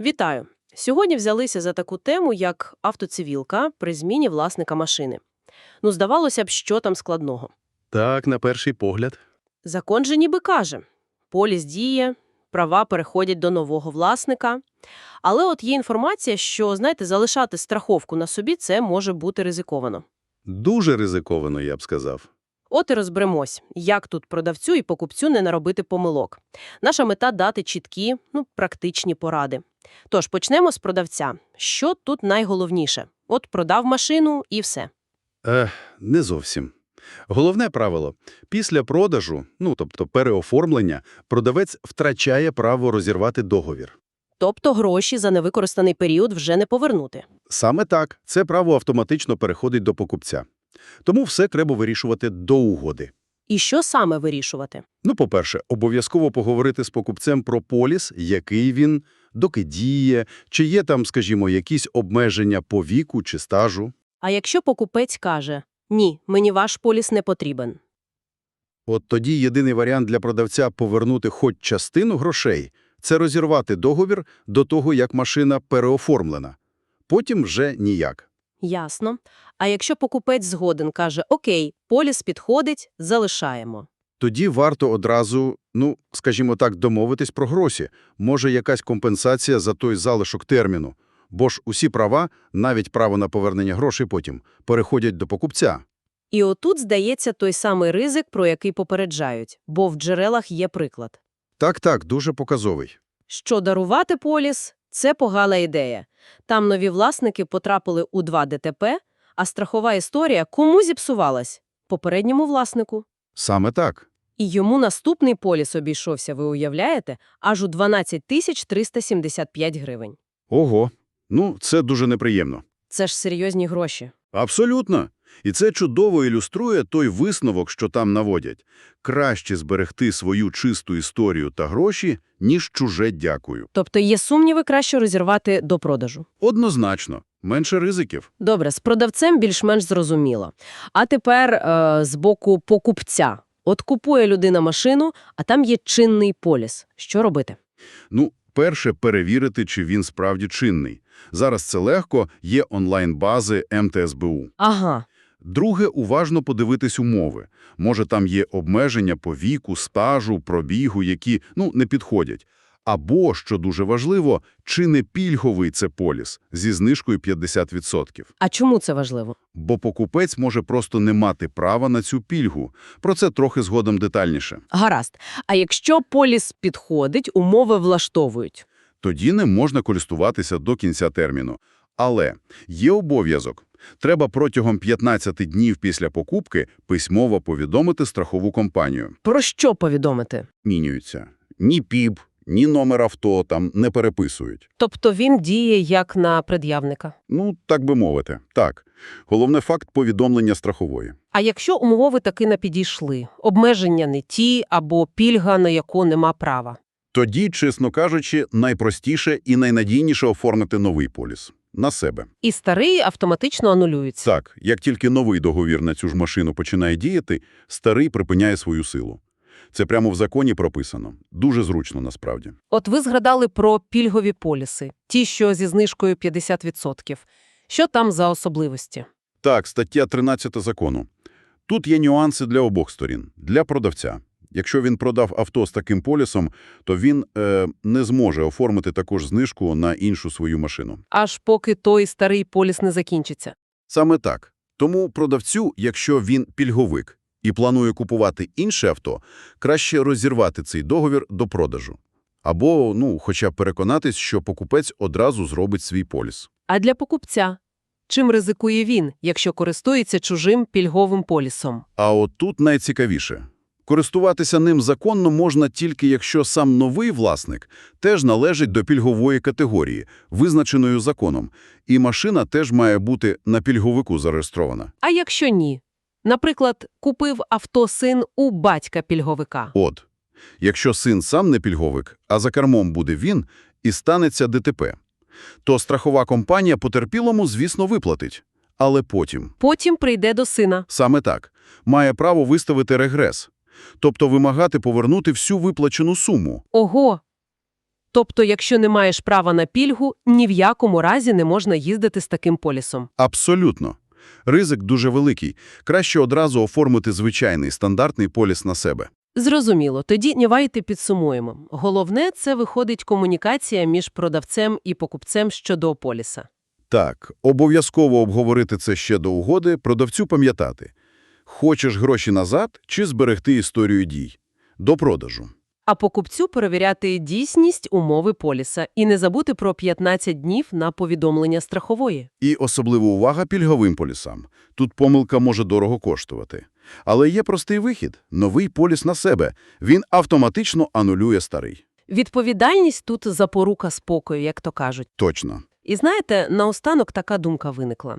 Вітаю! Сьогодні взялися за таку тему, як автоцивілка при зміні власника машини. Ну, здавалося б, що там складного. Так, на перший погляд. Закон же ніби каже. Поліс діє, права переходять до нового власника. Але от є інформація, що, знаєте, залишати страховку на собі – це може бути ризиковано. Дуже ризиковано, я б сказав. От і розберемось, як тут продавцю і покупцю не наробити помилок. Наша мета – дати чіткі, ну, практичні поради. Тож, почнемо з продавця. Що тут найголовніше? От продав машину і все. Ех, не зовсім. Головне правило – після продажу, ну, тобто переоформлення, продавець втрачає право розірвати договір. Тобто гроші за невикористаний період вже не повернути. Саме так, це право автоматично переходить до покупця. Тому все треба вирішувати до угоди. І що саме вирішувати? Ну, по-перше, обов'язково поговорити з покупцем про поліс, який він, доки діє, чи є там, скажімо, якісь обмеження по віку чи стажу. А якщо покупець каже «Ні, мені ваш поліс не потрібен». От тоді єдиний варіант для продавця повернути хоч частину грошей – це розірвати договір до того, як машина переоформлена. Потім вже ніяк. Ясно. А якщо покупець згоден каже «Окей, поліс підходить, залишаємо». Тоді варто одразу, ну, скажімо так, домовитись про гроші. Може, якась компенсація за той залишок терміну. Бо ж усі права, навіть право на повернення грошей потім, переходять до покупця. І отут здається той самий ризик, про який попереджають, бо в джерелах є приклад. Так-так, дуже показовий. Що дарувати поліс – це погана ідея. Там нові власники потрапили у два ДТП, а страхова історія кому зіпсувалась? Попередньому власнику. Саме так. І йому наступний поліс обійшовся, ви уявляєте, аж у 12 тисяч 375 гривень. Ого. Ну, це дуже неприємно. Це ж серйозні гроші. Абсолютно. І це чудово ілюструє той висновок, що там наводять. Краще зберегти свою чисту історію та гроші, ніж чуже дякую. Тобто є сумніви краще розірвати до продажу. Однозначно. Менше ризиків. Добре, з продавцем більш-менш зрозуміло. А тепер е, з боку покупця. От купує людина машину, а там є чинний поліс. Що робити? Ну, перше, перевірити, чи він справді чинний. Зараз це легко, є онлайн-бази МТСБУ. Ага. Друге, уважно подивитись умови. Може, там є обмеження по віку, стажу, пробігу, які, ну, не підходять. Або, що дуже важливо, чи не пільговий це поліс зі знижкою 50%. А чому це важливо? Бо покупець може просто не мати права на цю пільгу. Про це трохи згодом детальніше. Гаразд. А якщо поліс підходить, умови влаштовують. Тоді не можна користуватися до кінця терміну. Але є обов'язок. Треба протягом 15 днів після покупки письмово повідомити страхову компанію. Про що повідомити? Мінюються. Ні ПІБ, ні номер авто там не переписують. Тобто він діє як на пред'явника. Ну, так би мовити. Так. Головне факт повідомлення страхової. А якщо умови таки не підійшли, обмеження не ті або пільга, на яку нема права? Тоді, чесно кажучи, найпростіше і найнадійніше оформити новий поліс. На себе. І старий автоматично анулюється. Так, як тільки новий договір на цю ж машину починає діяти, старий припиняє свою силу. Це прямо в законі прописано. Дуже зручно, насправді. От ви згадали про пільгові поліси, ті, що зі знижкою 50%. Що там за особливості? Так, стаття 13 закону. Тут є нюанси для обох сторін. Для продавця. Якщо він продав авто з таким полісом, то він е, не зможе оформити також знижку на іншу свою машину. Аж поки той старий поліс не закінчиться. Саме так. Тому продавцю, якщо він пільговик і планує купувати інше авто, краще розірвати цей договір до продажу. Або, ну, хоча б переконатись, що покупець одразу зробить свій поліс. А для покупця? Чим ризикує він, якщо користується чужим пільговим полісом? А от тут найцікавіше. Користуватися ним законно можна тільки якщо сам новий власник теж належить до пільгової категорії, визначеної законом, і машина теж має бути на пільговику зареєстрована. А якщо ні? Наприклад, купив авто син у батька пільговика. От, якщо син сам не пільговик, а за кермом буде він, і станеться ДТП, то страхова компанія потерпілому, звісно, виплатить. Але потім, Потім прийде до сина. саме так, має право виставити регрес, тобто вимагати повернути всю виплачену суму. Ого! Тобто, якщо не маєш права на пільгу, ні в якому разі не можна їздити з таким полісом. Абсолютно. Ризик дуже великий. Краще одразу оформити звичайний, стандартний поліс на себе. Зрозуміло. Тоді давайте підсумуємо. Головне – це виходить комунікація між продавцем і покупцем щодо поліса. Так, обов'язково обговорити це ще до угоди, продавцю пам'ятати. Хочеш гроші назад чи зберегти історію дій? До продажу. А покупцю перевіряти дійсність умови поліса і не забути про 15 днів на повідомлення страхової. І особлива увага пільговим полісам. Тут помилка може дорого коштувати. Але є простий вихід – новий поліс на себе. Він автоматично анулює старий. Відповідальність тут запорука спокою, як то кажуть. Точно. І знаєте, наостанок така думка виникла.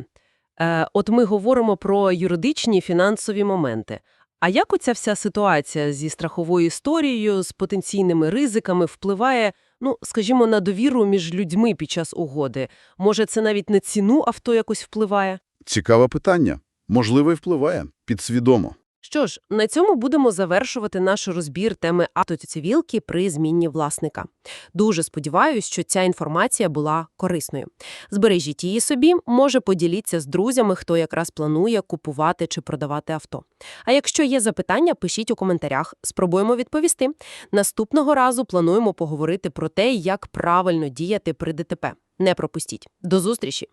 Е, от ми говоримо про юридичні фінансові моменти. А як оця вся ситуація зі страховою історією, з потенційними ризиками впливає, ну, скажімо, на довіру між людьми під час угоди? Може, це навіть на ціну авто якось впливає? Цікаве питання. Можливо, і впливає. Підсвідомо. Що ж, на цьому будемо завершувати наш розбір теми автоцивілки при зміні власника. Дуже сподіваюся, що ця інформація була корисною. Збережіть її собі, може поділіться з друзями, хто якраз планує купувати чи продавати авто. А якщо є запитання, пишіть у коментарях, спробуємо відповісти. Наступного разу плануємо поговорити про те, як правильно діяти при ДТП. Не пропустіть. До зустрічі!